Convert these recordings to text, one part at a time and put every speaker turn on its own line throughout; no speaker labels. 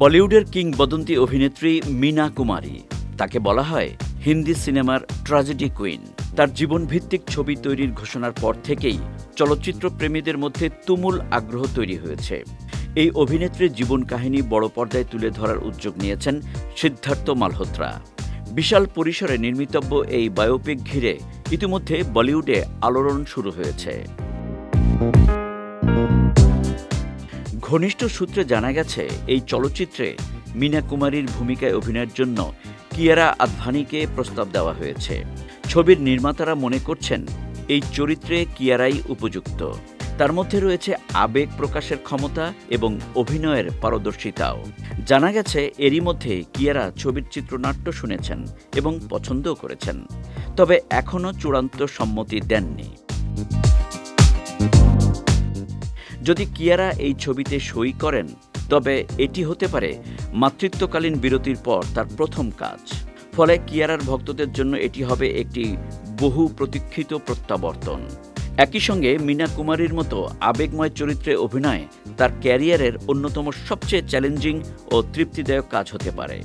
বলিউডের কিংবদন্তি অভিনেত্রী মীনা কুমারী, তাকে বলা হয় হিন্দি সিনেমার ট্র্যাজেডি কুইন। তার জীবনভিত্তিক ছবি তৈরির ঘোষণার পর থেকেই চলচ্চিত্র প্রেমীদের মধ্যে তুমুল আগ্রহ তৈরি হয়েছে। এই অভিনেত্রীর জীবন কাহিনী বড় পর্দায় তুলে ধরার উদ্যোগ নিয়েছেন সিদ্ধার্থ মালহোত্রা। বিশাল পরিসরে নির্মিতব্য এই বায়োপিক ঘিরে ইতিমধ্যে বলিউডে আলোড়ন শুরু হয়েছে। ঘনিষ্ঠ সূত্রে জানা গেছে, এই চলচ্চিত্রে মীনা কুমারীর ভূমিকায় অভিনয়ের জন্য কিয়ারা আদভানিকে প্রস্তাব দেওয়া হয়েছে। ছবির নির্মাতারা মনে করছেন, এই চরিত্রে কিয়ারাই উপযুক্ত। তার মধ্যে রয়েছে আবেগ প্রকাশের ক্ষমতা এবং অভিনয়ের পারদর্শিতাও। জানা গেছে, এরই মধ্যে কিয়ারা ছবির চিত্রনাট্য শুনেছেন এবং পছন্দও করেছেন। তবে এখনও চূড়ান্ত সম্মতি দেননি। যদি কিয়ারা এই ছবিতে সই করেন, তবে এটি হতে পারে মাতৃত্বকালীন বিরতির পর তার প্রথম কাজ। ফলে কিয়ারার ভক্তদের জন্য এটি হবে একটি বহু প্রতীক্ষিত প্রত্যাবর্তন। একই সঙ্গে মীনা কুমারীর মতো আবেগময় চরিত্রে অভিনয় তার ক্যারিয়ারের অন্যতম সবচেয়ে চ্যালেঞ্জিং ও তৃপ্তিদায়ক কাজ হতে পারে।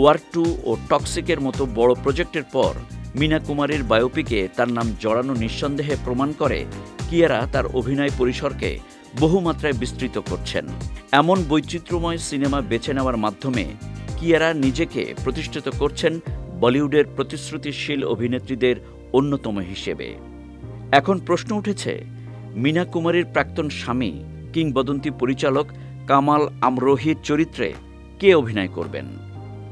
ওয়ার টু ও টক্সিকের মতো বড় প্রজেক্টের পর মীনা কুমারীর বায়োপিকে তার নাম জড়ানো নিঃসন্দেহে প্রমাণ করে কিয়ারা তার অভিনয় পরিসরকে বহুমাত্রায় বিস্তৃত করছেন। এমন বৈচিত্র্যময় সিনেমা বেছে নেওয়ার মাধ্যমে কিয়ারা নিজেকে প্রতিষ্ঠিত করছেন বলিউডের প্রতিশ্রুতিশীল অভিনেত্রীদের অন্যতম হিসেবে। এখন প্রশ্ন উঠেছে, মীনা কুমারীর প্রাক্তন স্বামী, কিংবদন্তি পরিচালক কামাল আমরোহির চরিত্রে কে অভিনয় করবেন?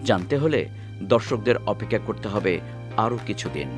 জানতে হলে দর্শকদের অপেক্ষা করতে হবে আরও কিছুদিন।